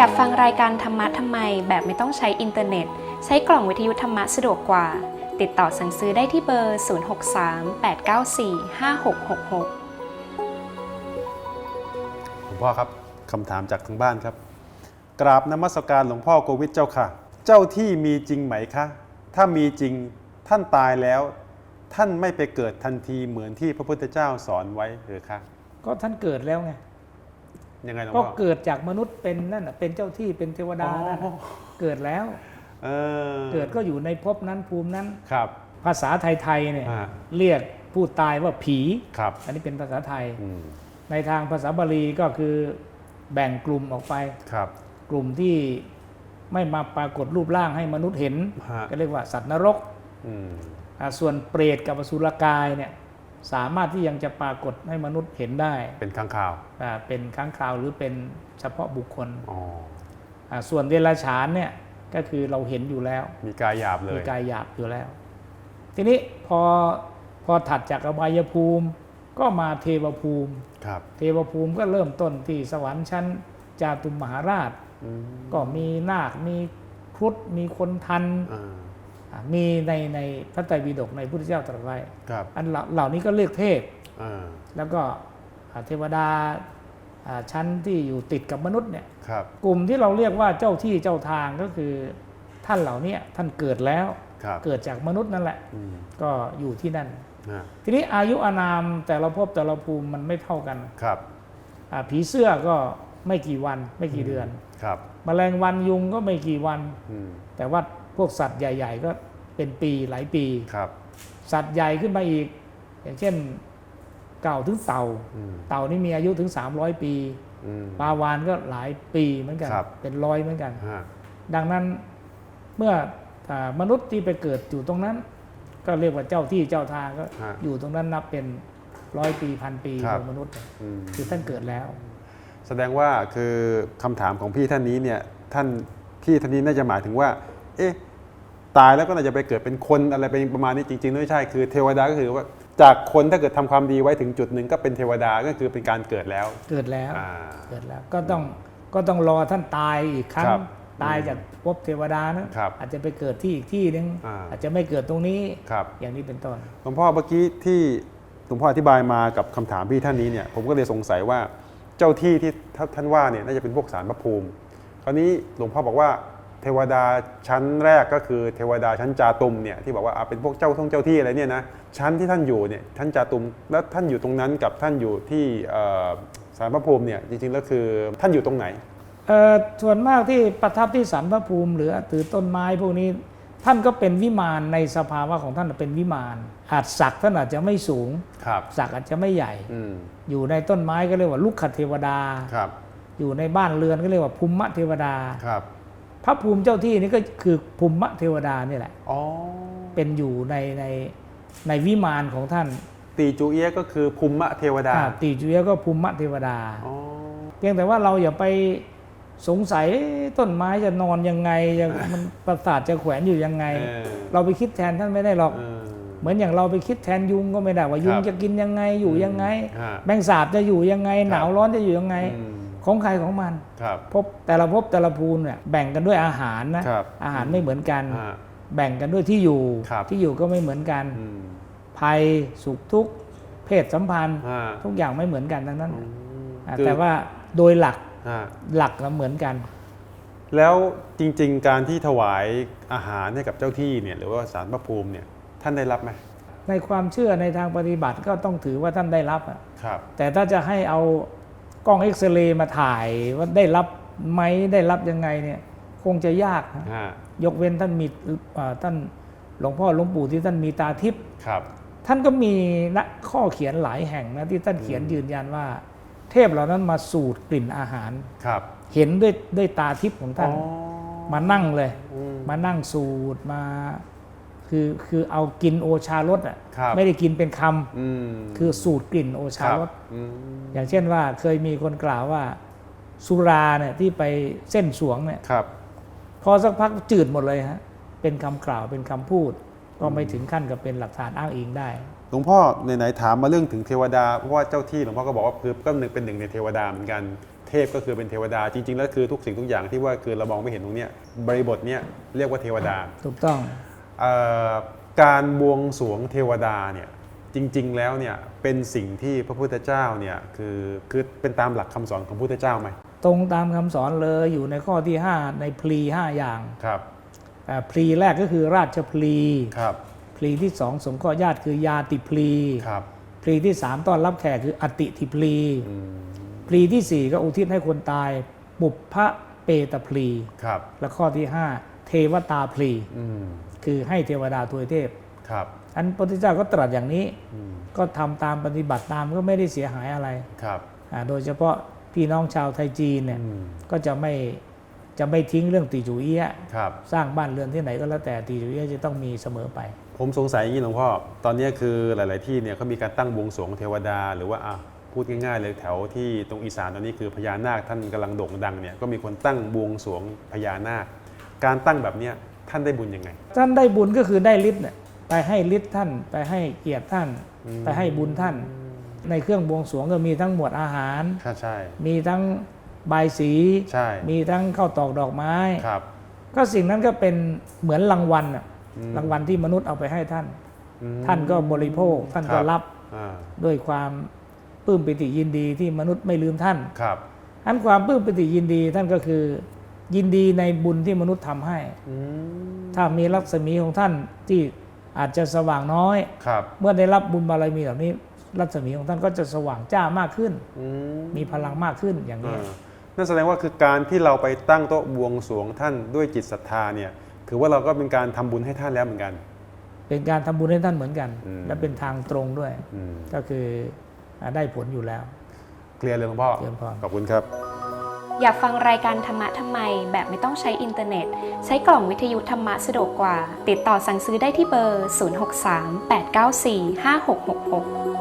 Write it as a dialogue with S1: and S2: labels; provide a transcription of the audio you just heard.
S1: อยากฟังรายการธรรมะทำไม แบบไม่ต้องใช้อินเทอร์เน็ต ใช้กล่องวิทยุธรรมะสะดวกกว่า ติดต่อสั่งซื้อได้ที่เบอร์ 0638945666
S2: หลวงพ่อครับคำถามจากทางบ้านครับ กราบนมัสการหลวงพ่อโกวิทเจ้าค่ะ เจ้าที่มีจริงไหมคะ ถ้ามีจริงท่านตายแล้ว ท่านไม่ไปเกิดทันทีเหมือนที่พระพุทธเจ้าสอนไว้หรือคะ
S3: ก็ท่านเกิดแล้วไง
S2: ยังไงหลวง
S3: ก็
S2: พ่อ
S3: เกิดจากมนุษย์เป็นนั่นน่ะเป็นเจ้าที่เป็นเทวดานั่น
S2: อ๋อ
S3: น่ะเกิดแล้ว
S2: เออ
S3: เกิดก็อยู่ในภพนั้นภูมินั้น
S2: ครับ
S3: ภาษาไทยๆเนี่ย
S2: อ่า
S3: เรียกผู้ตายว่าผี
S2: ครับ
S3: อันนี้เป็นภาษาไทย
S2: อืม
S3: ในทางภาษาบาลีก็คือแบ่งกลุ่มออกไป
S2: ครับ
S3: กลุ่มที่ไม่มาปรากฏรูปร่างให้มนุษย์เห็น
S2: ฮะ
S3: ก็เรียกว่าสัตว์นรก
S2: อืม
S3: อ่าส่วนเปรตกับอสุรกายเนี่ย สามารถที่ยังจะปรากฏให้มนุษย์เห็นได้
S2: เป็นข้างข่าว
S3: อ่าเป็นครั้งคราวหรือเป็นเฉพาะบุคคล
S2: อ๋อ
S3: อ่าส่วนเดรัจฉานเนี่ยก็คือเราเห็นอยู่แล้ว
S2: มีกายหยาบเล
S3: มี
S2: ย
S3: กายหยาบอยู่แล้ว ทีนี้พอพอถัดจากอบายภูมิ ก็มาเทวภูมิ
S2: ครับ
S3: เทวภูมิก็เริ่มต้นที่สวรรค์ชั้นจาตุมมหาราช
S2: อืม
S3: ก็มีนาค มีครุฑมีคนทัน
S2: อ่า
S3: อ่า มีในในพระไตรปิฎกในพุทธเจ้าตรัสไว้
S2: ครับ
S3: อันเหล่าเหล่านี้ก็เรียกเทพ
S2: อ่า
S3: แล้วก็อ่าเทวดาอ่าชั้นที่อยู่ติดกับมนุษย์เนี่ย
S2: ครับ
S3: กลุ่มที่เราเรียกว่าเจ้าที่เจ้าทางก็คือท่านเหล่านี้ท่านเกิดแล้ว
S2: ครับ
S3: เกิดจากมนุษย์นั่นแหละ
S2: อืม
S3: ก็อยู่ที่นั่น
S2: อ่า
S3: ทีนี้อายุอานามแต่ละภพแต่ละภูมิมันไม่เท่ากัน
S2: ครับ
S3: อ่าผีเสื้อก็ไม่กี่วันไม่กี่เดือน
S2: ครับ
S3: แมลงวันยุงก็ไม่กี่วัน
S2: อืม
S3: แต่ว่า พวกสัตว์ใหญ่ ๆ ก็เป็นปีหลายปี
S2: ครับ
S3: สัตว์ใหญ่ขึ้นมาอีก อย่างเช่นเก่าถึงเต่า
S2: อืม
S3: เต่านี่มีอายุถึง 300 ปี
S2: อืม
S3: ปลาวานก็หลายปีเหมือนกัน
S2: ครับ
S3: เป็นร้อยเหมือนกัน
S2: ฮะ
S3: ดังนั้นเมื่ออามนุษย์ที่ไปเกิดอยู่ตรงนั้น ก็เรียกว่าเจ้าที่เจ้าทางก็
S2: ฮะ
S3: อยู่ตรงนั้นนับเป็นร้อยปีพันปี
S2: ครับ
S3: ของมนุษย์
S2: อืม
S3: คือท่านเกิดแล้ว
S2: แสดงว่าคือคำถามของพี่ท่านนี้เนี่ยท่านพี่ท่านนี้น่าจะหมายถึงว่า เอ๊ะ ตายแล้วก็น่าจะไปเกิดเป็นคนอะไรเป็นประมาณนี้จริงๆไม่ใช่คือเทวดาก็คือว่าจากคนถ้าเกิดทำความดีไว้ถึงจุดหนึ่งก็เป็นเทวดาก็คือเป็นการเกิดแล้ว
S3: เกิดแล้ว
S2: อ่า
S3: เกิดแล้วก็ต้องก็ต้องรอท่านตายอีกครั้ง
S2: ครับ
S3: ตายจากภพเทวดานะครับอาจจะไปเกิดที่อีกที่หนึง
S2: อ่า
S3: อาจจะไม่เกิดตรงนี้
S2: ครับ
S3: อย่างนี้เป็นต้น
S2: หลวงพ่อเมื่อกี้ที่หลวงพ่ออธิบายมากับคำถามพี่ท่านนี้เนี่ยผมก็เลยสงสัยว่าเจ้าที่ที่ท่านว่าเนี่ยน่าจะเป็นพวกสารพระภูมิ คราวนี้หลวงพ่อบอกว่า เทวดาชั้นแรกก็คือเทวดาชั้นจาตุมเนี่ยที่บอกว่าอะเป็นพวกเจ้าท่องเจ้าที่อะไรเนี่ยนะชั้นที่ท่านอยู่เนี่ยชั้นจาตุมแล้วท่านอยู่ตรงนั้นกับท่านอยู่ที่เอ่อสารพระภูมิเนี่ยจริงๆแล้วคือท่านอยู่ตรงไหน
S3: เอ่อส่วนมากที่ประทับที่สันพระภูมิ หรือถือต้นไม้พวกนี้ท่านก็เป็นวิมานในสภาวะของท่านเป็นวิมาน อาจศักดิ์ท่านอาจจะไม่สูง
S2: ครับ
S3: ศักดิ์อาจจะไม่ใหญ่
S2: อืม
S3: อยู่ในต้นไม้ก็เรียกว่าลุกขเทวดา
S2: ครับ
S3: อยู่ในบ้านเรือนก็เรียกว่าภูมิเทวดา
S2: ค รับ
S3: พระภูมิเจ้าที่นี่ก็คือภูมิเทวดานี่แหละ
S2: อ๋อ
S3: เป็นอยู่ในในในวิมานของท่าน
S2: ตีจูเอียะก็คือภูมิเทวดา
S3: อ่าตีจุเยะก็ภูมิเทวดา
S2: อ๋อ
S3: เพียงแต่ว่าเราอย่าไปสงสัยเอ๊ะต้นไม้จะนอนยังไงจะมันประสาทจะแขวนอยู่ยังไง
S2: เออ
S3: เราไปคิดแทนท่านไม่ได้หรอก
S2: เออ
S3: เหมือนอย่างเราไปคิดแทนยุงก็ไม่ได้ว่ายุง
S2: ครับ
S3: จะกินยังไงอยู่ยังไง
S2: ฮะ
S3: แมงสาบจะอยู่ยังไง หนาวร้อนจะอยู่ยังไง
S2: อืม
S3: ของใครของมัน
S2: ครับ
S3: พบแต่ละภพแต่ละภูมิเนี่ยแบ่งกันด้วยอาหารนะครับอาหารไม่เหมือนกัน
S2: ฮะ
S3: แบ่งกันด้วยที่อยู่
S2: ครับ
S3: ที่อยู่ก็ไม่เหมือนกัน
S2: อืม
S3: ภัยสุขทุกข์เพศสัมพันธ์
S2: ฮะ
S3: ทุกอย่างไม่เหมือนกันทั้งนั้น
S2: อืม
S3: อะ
S2: คือ
S3: แต่ว่าโดยหลัก
S2: ฮะ
S3: หลักเราเหมือนกัน
S2: แล้วจริง ๆ การที่ถวายอาหารให้กับเจ้าที่เนี่ยหรือว่าสารพระภูมิเนี่ยท่านได้รับไหม
S3: ในความเชื่อในทางปฏิบัติก็ต้องถือว่าท่านได้รับอะ
S2: ครับ
S3: แต่ถ้าจะให้เอา กล้องเอ็กซเรย์มาถ่ายว่าได้รับไหมได้รับยังไงเนี่ยคงจะยากนะ
S2: ฮะ
S3: ยกเว้นท่านมีเอ่อท่านหลวงพ่อหลวงปู่ที่ท่านมีตาทิพย์
S2: ครับ
S3: ท่านก็มีนะข้อเขียนหลายแห่งนะที่ท่านเขียนยืนยันว่า เทพเหล่านั้นมาสูดกลิ่นอาหาร
S2: ครับ
S3: เห็นด้วยด้วยตาทิพย์ของท่าน
S2: อ๋อ
S3: มานั่งเลย
S2: อืม
S3: มานั่งสูดมา คือคือเอากินโอชารสอะ
S2: ครับ
S3: ไม่ได้กินเป็นคำ
S2: อืม
S3: คือสูตรกลิ่นโอ
S2: ค
S3: ชา
S2: รับ
S3: รส
S2: อืม
S3: อย่างเช่นว่าเคยมีคนกล่าวว่าสุราเนี่ยที่ไปเส้นสวงเนี่ย
S2: ครับ
S3: พอสักพักจืดหมดเลยฮะเป็นคำกล่าวเป็นคำพูด ก็ไม่ถึงขั้นกับเป็นหลักฐานอ้างอิงได้
S2: หลวงพ่อไหนๆถามมาเรื่องถึงเทวดาเพราะว่าเจ้าที่หลวงพ่อก็บอกว่าคือก็หนึ่งเป็นหนึ่งในเทวดาเหมือนกัน เทพก็คือเป็นเทวดาจริงๆแล้วคือทุกสิ่งทุกอย่างที่ว่าคือเรามองไม่เห็นตรงเนี้ยบริบทเนี้ยเรียกว่าเทวดา
S3: ถูกต้อง
S2: เอ่อ การบวงสรวงเทวดาเนี่ยจริงๆแล้วเนี่ยเป็นสิ่งที่พระพุทธเจ้าเนี่ยคือคือเป็นตามหลักคำสอนของพระพุทธเจ้าไหม
S3: ตรงตามคำสอนเลยอยู่ในข้อที่ 5 ในพลีห้าอย่าง
S2: ครับ
S3: อ่าพลีแรกก็คือราชพลี
S2: ครับ
S3: พลีที่สองสงเคราะห์ญาติคือยาติพลี
S2: ครับ
S3: พลีที่สามต้อนรับแขกคืออติทิพลี
S2: อืม
S3: พลีที่สี่ก็อุทิศให้คนตายบุพพะเปตพลี
S2: ครับ
S3: และข้อที่ห้าเทวตาพลี
S2: อืม
S3: คือให้เทวดาทวยเทพ
S2: ครับ
S3: อันพระพุทธเจ้าก็ตรัสอย่างนี้
S2: อืม
S3: ก็ทำตามปฏิบัติตามก็ไม่ได้เสียหายอะไร
S2: ครับ
S3: อ่าโดยเฉพาะพี่น้องชาวไทยจีนเนี่ย
S2: อืม
S3: ก็จะไม่จะไม่ทิ้งเรื่องตีจูเอียะ
S2: ครับ
S3: สร้างบ้านเรือนที่ไหนก็แล้วแต่ตีจูเอียะจะต้องมีเสมอไป
S2: ผมสงสัยอย่างนี้หลวงพ่อตอนนี้คือหลาย ๆ ที่เนี่ยเขามีการตั้งบวงสรวงเทวดา หรือว่าอะพูดง่าย ๆ เลยแถวที่ตรงอีสานตอนนี้คือพญานาคท่านกำลังโด่งดังเนี่ยก็มีคนตั้งบวงสรวงพญานาค การตั้งแบบเนี้ย ท่านได้บุญยังไง
S3: ท่านได้บุญก็คือได้ฤทธิ์เนี่ยไปให้ฤทธิ์ท่านไปให้เกียรติท่าน
S2: อืม
S3: ไปให้บุญท่าน ในเครื่องบวงสรวงก็มีทั้งหมวดอาหาร
S2: ใช่ใช่
S3: มีทั้งบายสี
S2: ใช่
S3: มีทั้งข้าวตอกดอกไม้
S2: ครับ
S3: ก็สิ่งนั้นก็เป็นเหมือนรางวัลน่ะ
S2: อืม
S3: รางวัลที่มนุษย์เอาไปให้ท่าน
S2: อืม
S3: ท่านก็บริโภคท่านก็
S2: ครับ
S3: รับ
S2: อ่า
S3: ด้วยความปลื้มปิติยินดีที่มนุษย์ไม่ลืมท่าน
S2: ครับ
S3: อันความปลื้มปิติยินดีท่านก็คือ ยินดีในบุญที่มนุษย์ทำให้
S2: อืม
S3: ถ้ามีรัศมีของท่านที่อาจจะสว่างน้อย
S2: ครับ
S3: เมื่อได้รับบุญบารมีเหล่านี้ รัศมีของท่านก็จะสว่างจ้ามากขึ้น
S2: อืม
S3: มีพลังมากขึ้นอย่างนี้
S2: อ่านั่นแสดงว่าคือการที่เราไปตั้งโต๊ะบวงสรวงท่านด้วยจิตศรัทธาเนี่ยคือว่าเราก็เป็นการทำบุญให้ท่านแล้วเหมือนกัน
S3: เป็นการทำบุญให้ท่านเหมือนกัน
S2: อืม
S3: และเป็นทางตรงด้วย
S2: อืม
S3: ก็คืออ่าได้ผลอยู่แล้ว
S2: เคลียร์เลยหลวงพ่อ
S3: เจริญพร
S2: ขอบคุณครับ
S1: อยากฟังรายการธรรมะทำไม แบบไม่ต้องใช้อินเทอร์เน็ต ใช้กล่องวิทยุธรรมะสะดวกกว่า ติดต่อสั่งซื้อได้ที่เบอร์ 063 894 5666